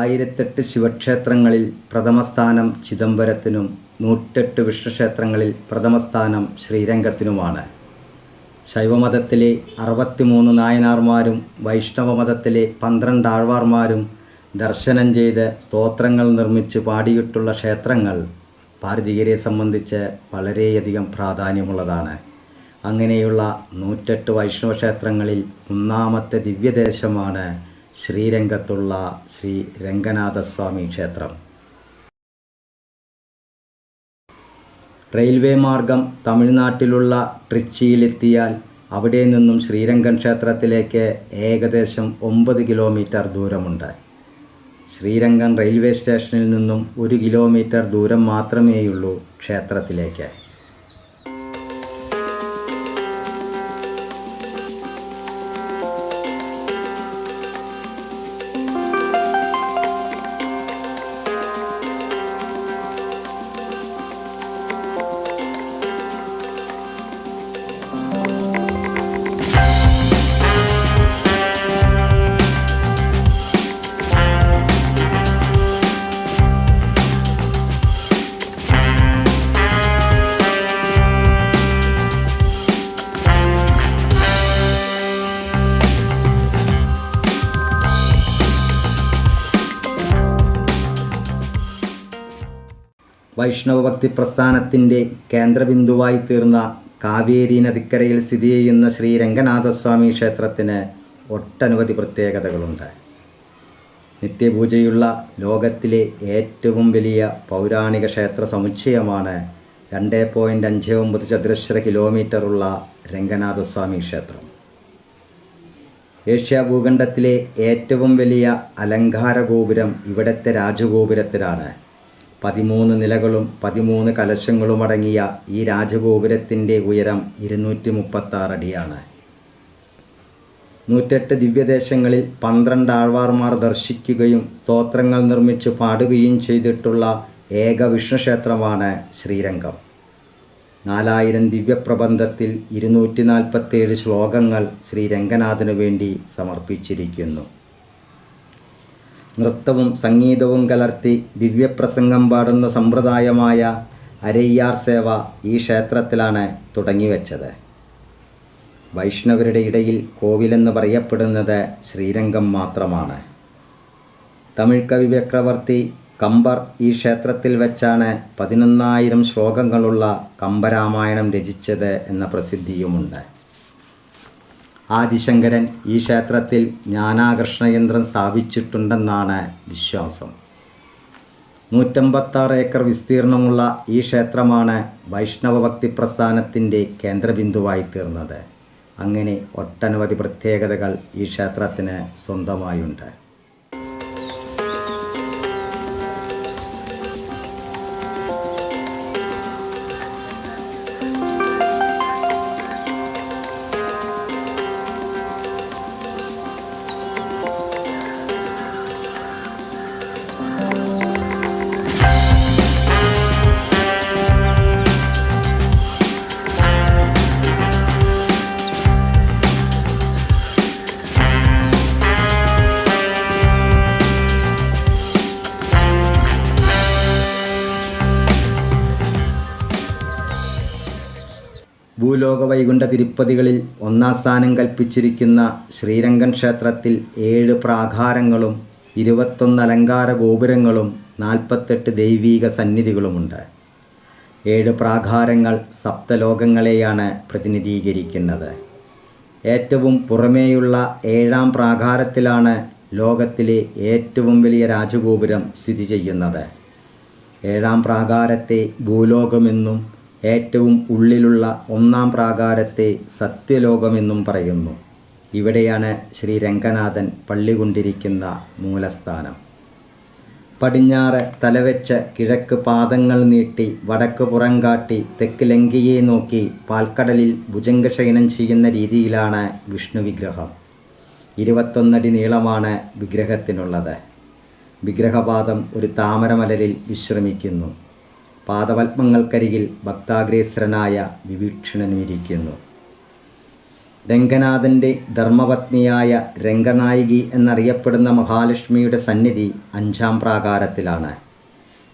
ആയിരത്തെട്ട് ശിവക്ഷേത്രങ്ങളിൽ പ്രഥമസ്ഥാനം ചിദംബരത്തിനും നൂറ്റെട്ട് വിഷ്ണുക്ഷേത്രങ്ങളിൽ പ്രഥമസ്ഥാനം ശ്രീരംഗത്തിനുമാണ്. ശൈവമതത്തിലെ അറുപത്തിമൂന്ന് നായനാർമാരും വൈഷ്ണവമതത്തിലെ പന്ത്രണ്ട് ആഴ്വാർമാരും ദർശനം ചെയ്ത് സ്തോത്രങ്ങൾ നിർമ്മിച്ച് പാടിയിട്ടുള്ള ക്ഷേത്രങ്ങൾ ഭാരതീയരെ സംബന്ധിച്ച് വളരെയധികം പ്രാധാന്യമുള്ളതാണ്. അങ്ങനെയുള്ള നൂറ്റെട്ട് വൈഷ്ണവ ക്ഷേത്രങ്ങളിൽ ഒന്നാമത്തെ ദിവ്യദേശമാണ് ശ്രീരംഗത്തുള്ള ശ്രീ രംഗനാഥസ്വാമി ക്ഷേത്രം. റെയിൽവേ മാർഗം തമിഴ്നാട്ടിലുള്ള ട്രിച്ചിയിലെത്തിയാൽ അവിടെ നിന്നും ശ്രീരംഗം ക്ഷേത്രത്തിലേക്ക് ഏകദേശം ഒമ്പത് കിലോമീറ്റർ ദൂരമുണ്ട്. ശ്രീരംഗം റെയിൽവേ സ്റ്റേഷനിൽ നിന്നും ഒരു കിലോമീറ്റർ ദൂരം മാത്രമേയുള്ളൂ ക്ഷേത്രത്തിലേക്ക്. വൈഷ്ണവ ഭക്തി പ്രസ്ഥാനത്തിന്റെ കേന്ദ്രബിന്ദുവായി തീർന്ന കാവേരി നദിക്കരയിൽ സ്ഥിതി ചെയ്യുന്ന ശ്രീ രംഗനാഥസ്വാമി ക്ഷേത്രത്തിന് ഒട്ടനവധി പ്രത്യേകതകളുണ്ട്. നിത്യപൂജയുള്ള ലോകത്തിലെ ഏറ്റവും വലിയ പൗരാണിക ക്ഷേത്ര സമുച്ചയമാണ് രണ്ട് പോയിന്റ് അഞ്ച് ഒമ്പത് ചതുരശ്ര കിലോമീറ്ററുള്ള രംഗനാഥസ്വാമി ക്ഷേത്രം. ഏഷ്യ ഭൂഖണ്ഡത്തിലെ ഏറ്റവും വലിയ അലങ്കാര ഗോപുരം ഇവിടുത്തെ രാജഗോപുരത്തിലാണ്. പതിമൂന്ന് നിലകളും പതിമൂന്ന് കലശങ്ങളും അടങ്ങിയ ഈ രാജഗോപുരത്തിന്റെ ഉയരം ഇരുന്നൂറ്റി മുപ്പത്താറ് അടിയാണ്. നൂറ്റെട്ട് ദിവ്യദേശങ്ങളിൽ പന്ത്രണ്ട് ആൾവാർമാർ ദർശിക്കുകയും സ്തോത്രങ്ങൾ നിർമ്മിച്ച് പാടുകയും ചെയ്തിട്ടുള്ള ഏക വിഷ്ണുക്ഷേത്രമാണ് ശ്രീരംഗം. നാലായിരം ദിവ്യപ്രബന്ധത്തിൽ ഇരുന്നൂറ്റി നാൽപ്പത്തേഴ് ശ്ലോകങ്ങൾ ശ്രീ രംഗനാഥനു വേണ്ടി സമർപ്പിച്ചിരിക്കുന്നു. നൃത്തവും സംഗീതവും കലർത്തി ദിവ്യപ്രസംഗം പാടുന്ന സമ്പ്രദായമായ അരയ്യാർ സേവ ഈ ക്ഷേത്രത്തിലാണ് തുടങ്ങിവെച്ചത്. വൈഷ്ണവരുടെ ഇടയിൽ കോവിലെന്ന് പറയപ്പെടുന്നത് ശ്രീരംഗം മാത്രമാണ്. തമിഴ് കവി ചക്രവർത്തി കമ്പർ ഈ ക്ഷേത്രത്തിൽ വെച്ചാണ് പതിനൊന്നായിരം ശ്ലോകങ്ങളുള്ള കമ്പരാമായണം രചിച്ചത് എന്ന പ്രസിദ്ധിയുമുണ്ട്. ആദിശങ്കരൻ ഈ ക്ഷേത്രത്തിൽ ജ്ഞാനാകർഷണയന്ത്രം സ്ഥാപിച്ചിട്ടുണ്ടെന്നാണ് വിശ്വാസം. നൂറ്റമ്പത്താറ് ഏക്കർ വിസ്തീർണമുള്ള ഈ ക്ഷേത്രമാണ് വൈഷ്ണവ ഭക്തി പ്രസ്ഥാനത്തിന്റെ കേന്ദ്രബിന്ദുവായി തീർന്നത്. അങ്ങനെ ഒട്ടനവധി പ്രത്യേകതകൾ ഈ ക്ഷേത്രത്തിന് സ്വന്തമായുണ്ട്. ഭൂലോക വൈകുണ്ഠ തിരുപ്പതികളിൽ ഒന്നാം സ്ഥാനം കൽപ്പിച്ചിരിക്കുന്ന ശ്രീരംഗൻ ക്ഷേത്രത്തിൽ ഏഴ് പ്രാകാരങ്ങളും ഇരുപത്തൊന്ന് അലങ്കാര ഗോപുരങ്ങളും നാൽപ്പത്തെട്ട് ദൈവീക സന്നിധികളുമുണ്ട്. ഏഴ് പ്രാകാരങ്ങൾ സപ്തലോകങ്ങളെയാണ് പ്രതിനിധീകരിക്കുന്നത്. ഏറ്റവും പുറമേയുള്ള ഏഴാം പ്രാകാരത്തിലാണ് ലോകത്തിലെ ഏറ്റവും വലിയ രാജഗോപുരം സ്ഥിതി ചെയ്യുന്നത്. ഏഴാം പ്രാകാരത്തെ ഭൂലോകമെന്നും ഏറ്റവും ഉള്ളിലുള്ള ഒന്നാം പ്രാകാരത്തെ സത്യലോകമെന്നും പറയുന്നു. ഇവിടെയാണ് ശ്രീ രംഗനാഥൻ പള്ളി കൊണ്ടിരിക്കുന്ന മൂലസ്ഥാനം. പടിഞ്ഞാറ് തലവെച്ച് കിഴക്ക് പാദങ്ങൾ നീട്ടി വടക്ക് പുറം കാട്ടി തെക്ക് ലങ്കയെ നോക്കി പാൽക്കടലിൽ ഭുജംഗശയനം ചെയ്യുന്ന രീതിയിലാണ് വിഷ്ണു വിഗ്രഹം. ഇരുപത്തൊന്നടി നീളമാണ് വിഗ്രഹത്തിനുള്ളത്. വിഗ്രഹപാദം ഒരു താമരമലരിൽ വിശ്രമിക്കുന്നു. പാദപത്മങ്ങൾക്കരികിൽ ഭക്താഗ്രേസരനായ വിഭീഷണനുമിരിക്കുന്നു രംഗനാഥന്റെ ധർമ്മപത്നിയായ രംഗനായികി എന്നറിയപ്പെടുന്ന മഹാലക്ഷ്മിയുടെ സന്നിധി അഞ്ചാം പ്രാകാരത്തിലാണ്.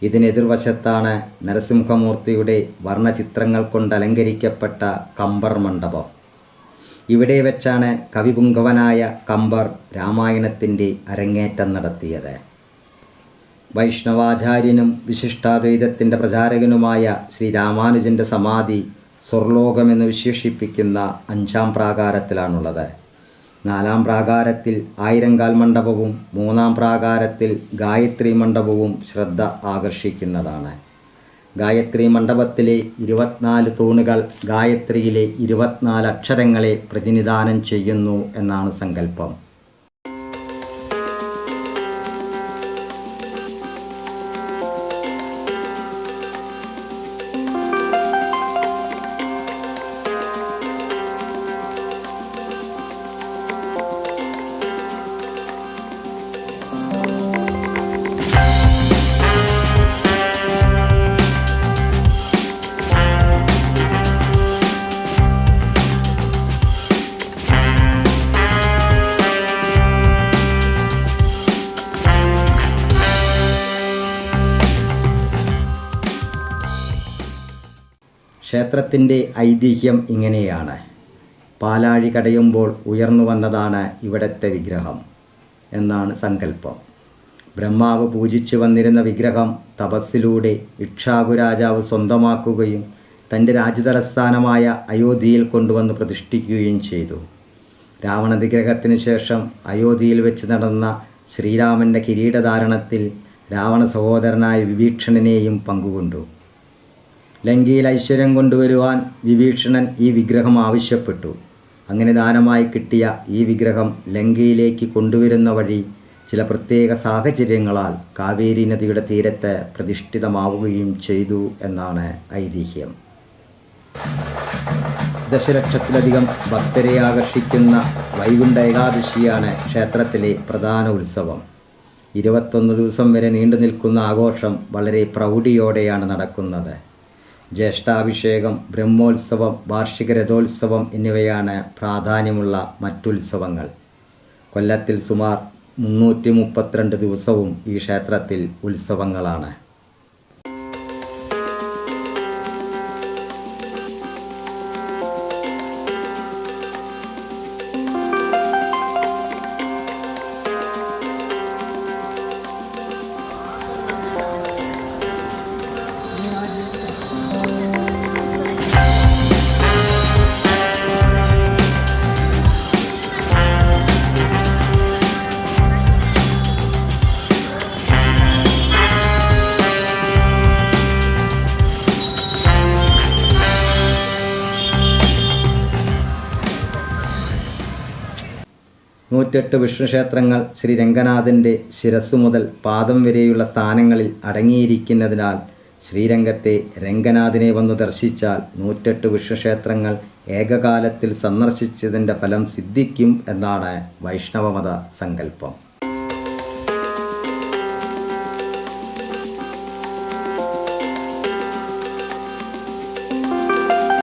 ഇതിനെതിർവശത്താണ് നരസിംഹമൂർത്തിയുടെ വർണചിത്രങ്ങൾ കൊണ്ട് അലങ്കരിക്കപ്പെട്ട കമ്പർ മണ്ഡപം. ഇവിടെ വെച്ചാണ് കവിപുങ്കവനായ കമ്പർ രാമായണത്തിന്റെ അരങ്ങേറ്റം നടത്തിയത്. വൈഷ്ണവാചാര്യനും വിശിഷ്ടാദ്വൈതത്തിന്റെ പ്രചാരകനുമായ ശ്രീ രാമാനുജന്റെ സമാധി സ്വർലോകമെന്ന് വിശേഷിപ്പിക്കുന്ന അഞ്ചാം പ്രാകാരത്തിലാണുള്ളത്. നാലാം പ്രാകാരത്തിൽ ആയിരങ്കാൽ മണ്ഡപവും മൂന്നാം പ്രാകാരത്തിൽ ഗായത്രി മണ്ഡപവും ശ്രദ്ധ ആകർഷിക്കുന്നതാണ്. ഗായത്രി മണ്ഡപത്തിലെ ഇരുപത്തിനാല് തൂണുകൾ ഗായത്രിയിലെ ഇരുപത്തിനാല് അക്ഷരങ്ങളെ പ്രതിനിധാനം ചെയ്യുന്നു എന്നാണ് സങ്കല്പം. ക്ഷേത്രത്തിന്റെ ഐതിഹ്യം ഇങ്ങനെയാണ്. പാലാഴി കടയുമ്പോൾ ഉയർന്നു വന്നതാണ് ഇവിടത്തെ വിഗ്രഹം എന്നാണ് സങ്കല്പം. ബ്രഹ്മാവ് പൂജിച്ചു വന്നിരുന്ന വിഗ്രഹം തപസ്സിലൂടെ ഇക്ഷാകു രാജാവ് സ്വന്തമാക്കുകയും തന്റെ രാജ്യതലസ്ഥാനമായ അയോധ്യയിൽ കൊണ്ടുവന്ന് പ്രതിഷ്ഠിക്കുകയും ചെയ്തു. രാവണ വിഗ്രഹത്തിന് ശേഷം അയോധ്യയിൽ വെച്ച് നടന്ന ശ്രീരാമന്റെ കിരീടധാരണത്തിൽ രാവണ സഹോദരനായ വിഭീഷണനെയും പങ്കുകൊണ്ടു. ലങ്കയിൽ ഐശ്വര്യം കൊണ്ടുവരുവാൻ വിഭീഷണൻ ഈ വിഗ്രഹം ആവശ്യപ്പെട്ടു. അങ്ങനെ ദാനമായി കിട്ടിയ ഈ വിഗ്രഹം ലങ്കയിലേക്ക് കൊണ്ടുവരുന്ന വഴി ചില പ്രത്യേക സാഹചര്യങ്ങളാൽ കാവേരി നദിയുടെ തീരത്ത് പ്രതിഷ്ഠിതമാവുകയും ചെയ്തു എന്നാണ് ഐതിഹ്യം. ദശലക്ഷത്തിലധികം ഭക്തരെ ആകർഷിക്കുന്ന വൈകുണ്ഠ ഏകാദശിയാണ് ക്ഷേത്രത്തിലെ പ്രധാന ഉത്സവം. ഇരുപത്തൊന്ന് ദിവസം വരെ നീണ്ടു നിൽക്കുന്ന ആഘോഷം വളരെ പ്രൗഢിയോടെയാണ് നടക്കുന്നത്. ജ്യേഷ്ഠാഭിഷേകം ബ്രഹ്മോത്സവം വാർഷിക രഥോത്സവം എന്നിവയാണ് പ്രാധാന്യമുള്ള മറ്റുത്സവങ്ങൾ. കൊല്ലത്തിൽ സുമാർ മുന്നൂറ്റി മുപ്പത്തിരണ്ട് ദിവസവും ഈ ക്ഷേത്രത്തിൽ ഉത്സവങ്ങളാണ്. നൂറ്റെട്ട് വിഷ്ണുക്ഷേത്രങ്ങൾ ശ്രീ രംഗനാഥന്റെ ശിരസ് മുതൽ പാദം വരെയുള്ള സ്ഥാനങ്ങളിൽ അടങ്ങിയിരിക്കുന്നതിനാൽ ശ്രീരംഗത്തെ രംഗനാഥനെ വന്നു ദർശിച്ചാൽ നൂറ്റെട്ട് വിഷ്ണുക്ഷേത്രങ്ങൾ ഏകകാലത്തിൽ സന്ദർശിച്ചതിന്റെ ഫലം സിദ്ധിക്കും എന്നാണ് വൈഷ്ണവമത സങ്കല്പം.